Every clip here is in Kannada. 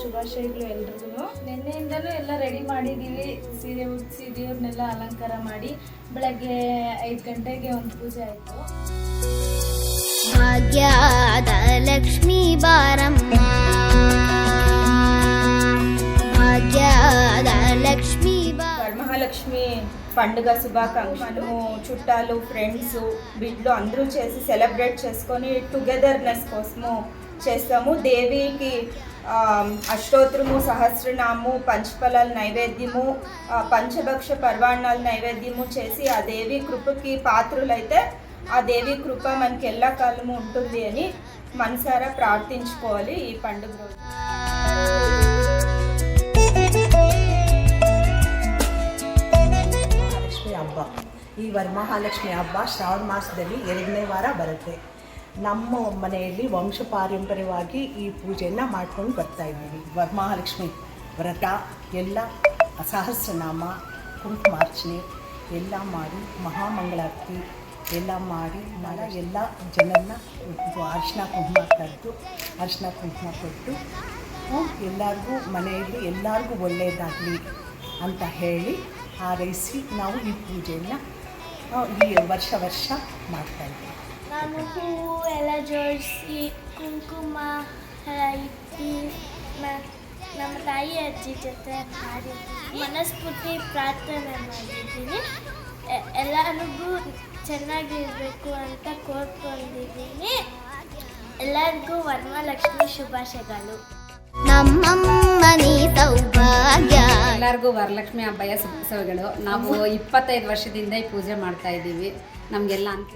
ಶುಭಾಶಯಗಳು ಎಲ್ರಿಗೂ ನಿನ್ನೆಯಿಂದಲೂ ಎಲ್ಲ ರೆಡಿ ಮಾಡಿದ್ದೀವಿ ಸೀರೆ ಉಡಿಸಿ ದೇವ್ರನ್ನೆಲ್ಲ ಅಲಂಕಾರ ಮಾಡಿ ಬೆಳಗ್ಗೆ ಐದು ಗಂಟೆಗೆ ಒಂದು ಪೂಜೆ ಆಯಿತು ಭಾಗ್ಯದ ಲಕ್ಷ್ಮೀ ಬಾರಮ್ಮ భాగ్యద లక్ష్మీ వరమహాలక్ష్మి పండుగ శుభాకాంక్షలు చుట్టాలు ఫ్రెండ్స్ బిడ్లు అందరూ చేసి సెలబ్రేట్ చేసుకొని టుగెదర్నెస్ కోసము చేస్తాము దేవికి అష్టోత్తరము సహస్రనాము పంచఫలాల నైవేద్యము ఆ, పంచభక్ష పర్వాణాల నైవేద్యము చేసి ఆ దేవి కృపకి పాత్రులైతే ఆ దేవి కృప మనకి ఎల్ల కాలము ఉంటుంది అని మనసారా ప్రార్థించుకోవాలి ఈ పండుగ రోజు ಮಹಾಲಕ್ಷ್ಮಿ ಹಬ್ಬ ಈ ವರಮಹಾಲಕ್ಷ್ಮಿ ಹಬ್ಬ ಶ್ರಾವಣ ಮಾಸದಲ್ಲಿ ಎರಡನೇ ವಾರ ಬರುತ್ತೆ ನಮ್ಮ ಮನೆಯಲ್ಲಿ ವಂಶ ಪಾರಂಪರ್ಯವಾಗಿ ಈ ಪೂಜೆಯನ್ನು ಮಾಡ್ಕೊಂಡು ಬರ್ತಾ ಇದ್ದೀವಿ. ವರಮಹಾಲಕ್ಷ್ಮಿ ವ್ರತ, ಎಲ್ಲ ಸಹಸ್ರನಾಮ, ಕುಂಕುಮಾರ್ಚನೆ ಎಲ್ಲ ಮಾಡಿ, ಮಹಾಮಂಗಳಾರತಿ ಎಲ್ಲ ಮಾಡಿ ಮನ ಎಲ್ಲ ಜನನ್ನ ಅರ್ಶಿನ ಕುಂಕುಮ ಕರೆದು ಅರ್ಶಿನ ಕುಂಕುಮ ಕೊಟ್ಟು ಎಲ್ಲರಿಗೂ ಮನೆಯಲ್ಲಿ ಎಲ್ಲರಿಗೂ ಒಳ್ಳೆಯದಾಗಲಿ ಅಂತ ಹೇಳಿ ಹಾರೈಸಿ ನಾವು ಈ ಪೂಜೆಯನ್ನು ಈ ವರ್ಷ ವರ್ಷ ಮಾಡ್ತಾ ಇದ್ದೀವಿ. ನಾನು ಹೂವು ಎಲ್ಲ ಜೋಡಿಸಿ ಕುಂಕುಮ ಎಲ್ಲ ಇಟ್ಟು ಮ- ನಮ್ಮ ತಾಯಿ ಅಜ್ಜಿ ಜೊತೆ ಮಾಡಿದ್ದೀನಿ ಮನಸ್ಫೂರ್ತಿ ಪ್ರಾರ್ಥನೆ ಮಾಡಿದ್ದೀನಿ. ಎಲ್ಲರಿಗೂ ಚೆನ್ನಾಗಿರಬೇಕು ಅಂತ ಕೋರ್ಕೊಂಡಿದ್ದೀನಿ. ಎಲ್ಲರಿಗೂ ವರಮಹಾಲಕ್ಷ್ಮಿ ಶುಭಾಶಯಗಳು. ಎಲ್ಲರಿಗೂ ವರಲಕ್ಷ್ಮಿ ಹಬ್ಬಯ ಶುಭಾಶಯಗಳು. ನಾವು ಇಪ್ಪತ್ತೈದು ವರ್ಷದಿಂದ ಈ ಪೂಜೆ ಮಾಡ್ತಾ ಇದ್ದೀವಿ. ನಮಗೆಲ್ಲ ಅಂತ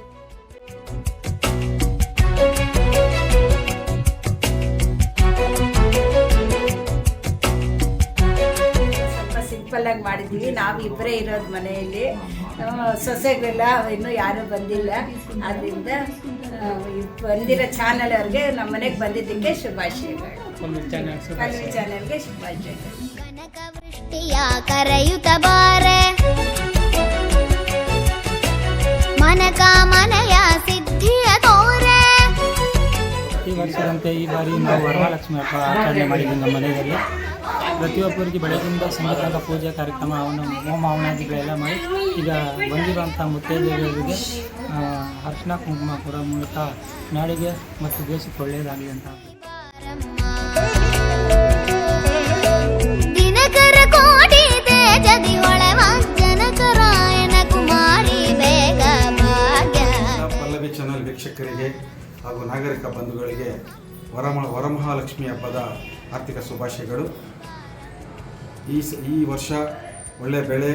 ಸಿಂಪಲ್ ಆಗಿ ಮಾಡಿದ್ದೀವಿ ನಾವು ಇಬ್ಬರೇ ಇರೋದು ಮನೆಯಲ್ಲಿ. ಸೊಸೆಗಳೆಲ್ಲ ಸೊಸೆಗೆಲ್ಲ ಇನ್ನೂ ಯಾರೂ ಬಂದಿಲ್ಲ. ಆದ್ದರಿಂದ ಬಂದಿರೋ ಚಾನಲ್ ಅವ್ರಿಗೆ ನಮ್ಮ ಮನೆಗೆ ಬಂದಿದ್ದಕ್ಕೆ ಶುಭಾಶಯಗಳು. ಚಾನಲ್ಗೆ ಶುಭಾಶಯಗಳು. ಕನಕ ವೃಷ್ಟಿಯ ಕರೆಯುತ್ತ ಬಾರೆ. ಮನಕ ಮನಯ ಸಿದ್ಧಿಯ ತೋರೆ. ಈ ವರ್ಷದಂತೆ ಈ ಬಾರಿ ನಾವು ವರಮಹಾಲಕ್ಷ್ಮಿ ಹಬ್ಬ ಆಚರಣೆ ಮಾಡಿದ್ವಿ ನಮ್ಮ ಮನೆಯಲ್ಲಿ. ಪ್ರತಿಯೊಬ್ಬರಿಗೆ ಬೆಳಗಿನಿಂದ ಸಂಜೆ ತನಕ ಪೂಜೆ ಕಾರ್ಯಕ್ರಮ ಅವನ ಹೋಮ ಹವನಾದಿಗಳೆಲ್ಲ ಮಾಡಿ ಈಗ ಬಂದಿರುವಂಥ ಮುತ್ತೈದೆಯರಿಗೆ ಅರ್ಶನ ಕುಂಕುಮ ಕೊಡೋ ಮೂಲಕ ನಾಡಿಗೆ ಮತ್ತು ದೇಶಕ್ಕೆ ಒಳ್ಳೆಯದಾಗಲಿ ಅಂತ ಪಲ್ಲವಿ ಚಾನಲ್ ವೀಕ್ಷಕರಿಗೆ ಹಾಗೂ ನಾಗರಿಕ ಬಂಧುಗಳಿಗೆ ವರಮ ವರಮಹಾಲಕ್ಷ್ಮಿ ಹಬ್ಬದ ಆರ್ಥಿಕ ಶುಭಾಶಯಗಳು. ಈ ಸ ಈ ವರ್ಷ ಒಳ್ಳೆ ಬೆಳೆ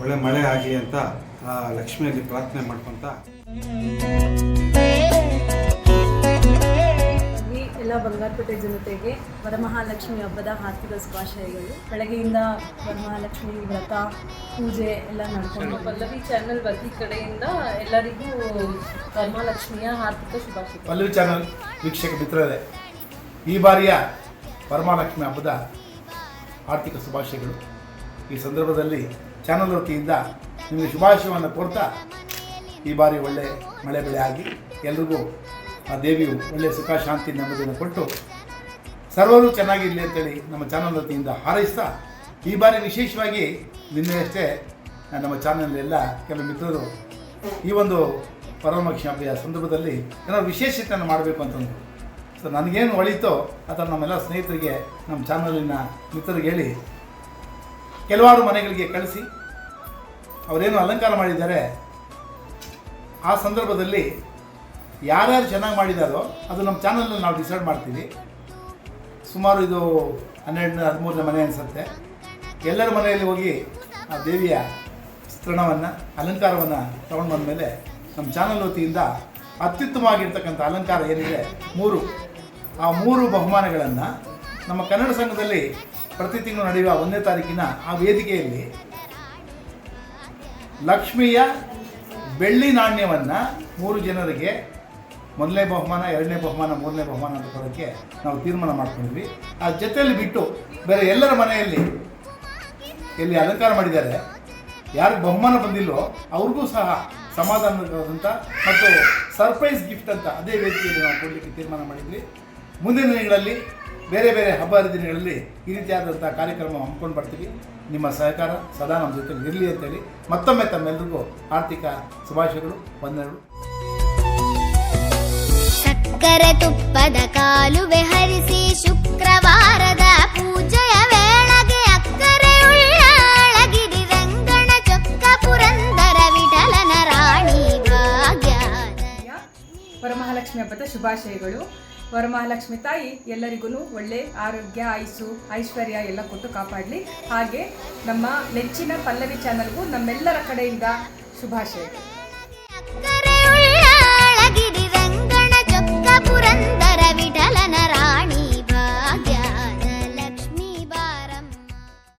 ಒಳ್ಳೆ ಮಳೆ ಆಗಲಿ ಅಂತ ಆ ಲಕ್ಷ್ಮಿಯಲ್ಲಿ ಪ್ರಾರ್ಥನೆ ಮಾಡ್ಕೊತ. ಈ ಎಲ್ಲ ಬಂಗಾರಪೇಟೆ ಜನತೆಗೆ ವರಮಹಾಲಕ್ಷ್ಮಿ ಹಬ್ಬದ ಹಾರ್ದಿಕ ಶುಭಾಶಯಗಳು. ಬೆಳಗ್ಗೆಯಿಂದ ವರಮಹಾಲಕ್ಷ್ಮಿ ವ್ರತ ಪೂಜೆ ಎಲ್ಲ ನಡ್ಕೊಂಡು ಪಲ್ಲವಿ ಚಾನಲ್ ವತಿ ಕಡೆಯಿಂದ ಎಲ್ಲರಿಗೂ ವರಮಹಾಲಕ್ಷ್ಮಿಯ ಹಾರ್ದಿಕ ಶುಭಾಶಯ ಪಲ್ಲವಿ ಚಾನಲ್ ವೀಕ್ಷಕ ಮಿತ್ರರೇ ಈ ಬಾರಿಯ ವರಮಹಾಲಕ್ಷ್ಮಿ ಹಬ್ಬದ ಆರ್ಥಿಕ ಶುಭಾಶಯಗಳು. ಈ ಸಂದರ್ಭದಲ್ಲಿ ಚಾನಲ್ ವತಿಯಿಂದ ನಿಮಗೆ ಶುಭಾಶಯವನ್ನು ಕೊಡ್ತಾ ಈ ಬಾರಿ ಒಳ್ಳೆ ಮಳೆ ಬೆಳೆ ಆಗಿ ಎಲ್ರಿಗೂ ಆ ದೇವಿಯು ಒಳ್ಳೆಯ ಸುಖ, ಶಾಂತಿ, ನೆಮ್ಮದಿಯನ್ನು ಕೊಟ್ಟು ಸರ್ವರು ಚೆನ್ನಾಗಿರಲಿ ಅಂತೇಳಿ ನಮ್ಮ ಚಾನಲ್ ವತಿಯಿಂದ ಹಾರೈಸ್ತಾ ಈ ಬಾರಿ ವಿಶೇಷವಾಗಿ ನಿನ್ನೆಯಷ್ಟೇ ನಮ್ಮ ಚಾನಲ್ ಎಲ್ಲ ಕೆಲವು ಮಿತ್ರರು ಈ ಒಂದು ಪರಮಕ್ಷ ಹಬ್ಬೆಯ ಸಂದರ್ಭದಲ್ಲಿ ಏನಾದ್ರು ವಿಶೇಷತೆಯನ್ನು ಮಾಡಬೇಕು ಅಂತಂದರು ಸೊ ನನಗೇನು ಒಳಿತೋ ಅಥವಾ ನಮ್ಮೆಲ್ಲ ಸ್ನೇಹಿತರಿಗೆ, ನಮ್ಮ ಚಾನಲಿನ ಮಿತ್ರರಿಗೆ ಹೇಳಿ. ಕೆಲವಾರು ಮನೆಗಳಿಗೆ ಕಳಿಸಿ. ಅವರೇನು ಅಲಂಕಾರ ಮಾಡಿದ್ದಾರೆ? ಆ ಸಂದರ್ಭದಲ್ಲಿ ಯಾರ್ಯಾರು ಚೆನ್ನಾಗಿ ಮಾಡಿದಾರೋ ಅದು ನಮ್ಮ ಚಾನಲ್ನಲ್ಲಿ ನಾವು ಡಿಸೈಡ್ ಮಾಡ್ತೀವಿ. ಸುಮಾರು ಇದು ಹನ್ನೆರಡನೇ, ಹದಿಮೂರನೇ ಮನೆ ಅನಿಸುತ್ತೆ. ಎಲ್ಲರ ಮನೆಯಲ್ಲಿ ಹೋಗಿ ಆ ದೇವಿಯ ಚಿತ್ರಣವನ್ನು, ಅಲಂಕಾರವನ್ನು ತಗೊಂಡು ಬಂದಮೇಲೆ ನಮ್ಮ ಚಾನಲ್ ವತಿಯಿಂದ ಅತ್ಯುತ್ತಮವಾಗಿರ್ತಕ್ಕಂಥ ಅಲಂಕಾರ ಏನಿದೆ? ಮೂರು. ಆ ಮೂರು ಬಹುಮಾನಗಳನ್ನು ನಮ್ಮ ಕನ್ನಡ ಸಂಘದಲ್ಲಿ ಪ್ರತಿ ತಿಂಗಳು ನಡೆಯುವ ಒಂದನೇ ತಾರೀಕಿನ ಆ ವೇದಿಕೆಯಲ್ಲಿ ಲಕ್ಷ್ಮಿಯ ಬೆಳ್ಳಿ ನಾಣ್ಯವನ್ನು ಮೂರು ಜನರಿಗೆ ಮೊದಲನೇ ಬಹುಮಾನ, ಎರಡನೇ ಬಹುಮಾನ, ಮೂರನೇ ಬಹುಮಾನ ಅಂತ ಕೊಡೋಕ್ಕೆ ನಾವು ತೀರ್ಮಾನ ಮಾಡ್ಕೊಂಡ್ವಿ ಆ ಜೊತೆಯಲ್ಲಿ ಬಿಟ್ಟು ಬೇರೆ ಎಲ್ಲರ ಮನೆಯಲ್ಲಿ ಎಲ್ಲಿ ಅಲಂಕಾರ ಮಾಡಿದ್ದಾರೆ, ಯಾರು ಬಹುಮಾನ ಬಂದಿಲ್ಲೋ ಅವ್ರಿಗೂ ಸಹ ಸಮಾಧಾನದಂಥ ಮತ್ತು ಸರ್ಪ್ರೈಸ್ ಗಿಫ್ಟ್ ಅಂತ ಅದೇ ವೇದಿಕೆಯಲ್ಲಿ ನಾವು ಕೊಡಲಿಕ್ಕೆ ತೀರ್ಮಾನ ಮಾಡಿದ್ವಿ. ಮುಂದಿನ ದಿನಗಳಲ್ಲಿ ಬೇರೆ ಬೇರೆ ಹಬ್ಬ ಹರಿದಿನಗಳಲ್ಲಿ ಈ ರೀತಿಯಾದಂಥ ಕಾರ್ಯಕ್ರಮ ಹಮ್ಮಿಕೊಂಡು ಬರ್ತೀವಿ. ನಿಮ್ಮ ಸಹಕಾರ ಸದಾ ನಮ್ಮ ಜೊತೆ ಇರಲಿ ಅಂತೇಳಿ ಮತ್ತೊಮ್ಮೆ ತಮ್ಮೆಲ್ಲರಿಗೂ ಆರ್ಥಿಕ ಶುಭಾಶಯಗಳು ವಂದನೆಗಳು. ಸಕ್ಕರೆ ತುಪ್ಪದ ಕಾಲುವೆ ಹರಿಸಿ ಶುಕ್ರವಾರದ ಪೂಜೆಯ ವೇಳೆಗೆ ಅಕ್ಕರೆಯುಳ್ಳಾಳಗಿರಿ ರಂಗಣ ಚೊಕ್ಕ ಪುರಂದರ ವಿಠಲನ ರಾಣಿ ಭಾಗ್ಯ. ಪರಮಹಾಲಕ್ಷ್ಮಿ ಹಬ್ಬದ ಶುಭಾಶಯಗಳು. ವರಮಹಾಲಕ್ಷ್ಮಿ ತಾಯಿ ಎಲ್ಲರಿಗೂ ಒಳ್ಳೆ ಆರೋಗ್ಯ, ಆಯಸ್ಸು, ಐಶ್ವರ್ಯ ಎಲ್ಲ ಕೊಟ್ಟು ಕಾಪಾಡಲಿ. ಹಾಗೆ ನಮ್ಮ ನೆಚ್ಚಿನ ಪಲ್ಲವಿ ಚಾನಲ್ಗೂ ನಮ್ಮೆಲ್ಲರ ಕಡೆಯಿಂದ ಶುಭಾಶಯ ರಾಣಿ.